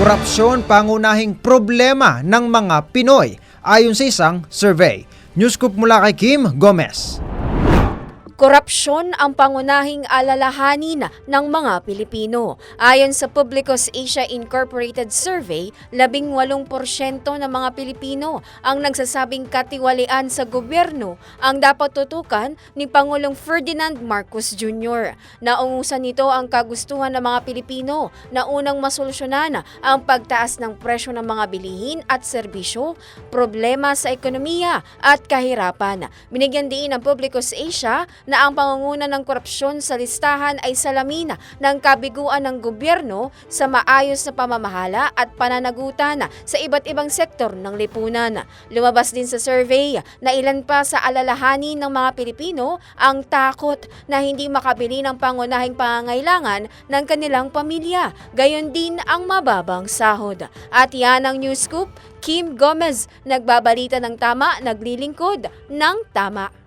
Korupsyon pangunahing problema ng mga Pinoy ayon sa isang survey. Newscoop mula kay Kim Gomez. Korupsyon ang pangunahing alalahanin ng mga Pilipino. Ayon sa Publicos Asia Incorporated Survey, 18% ng mga Pilipino ang nagsasabing katiwalian sa gobyerno ang dapat tutukan ni Pangulong Ferdinand Marcos Jr. Naungusan nito ang kagustuhan ng mga Pilipino na unang masolusyonan ang pagtaas ng presyo ng mga bilihin at serbisyo, problema sa ekonomiya at kahirapan. Binigyan din ng Publicos Asia na ang pangunguna ng korupsyon sa listahan ay salamin ng kabiguan ng gobyerno sa maayos na pamamahala at pananagutan sa iba't ibang sektor ng lipunan. Lumabas din sa survey na ilan pa sa alalahanin ng mga Pilipino ang takot na hindi makabili ng pangunahing pangangailangan ng kanilang pamilya, gayon din ang mababang sahod. At yan ang News Scoop, Kim Gomez, nagbabalita ng tama, naglilingkod ng tama.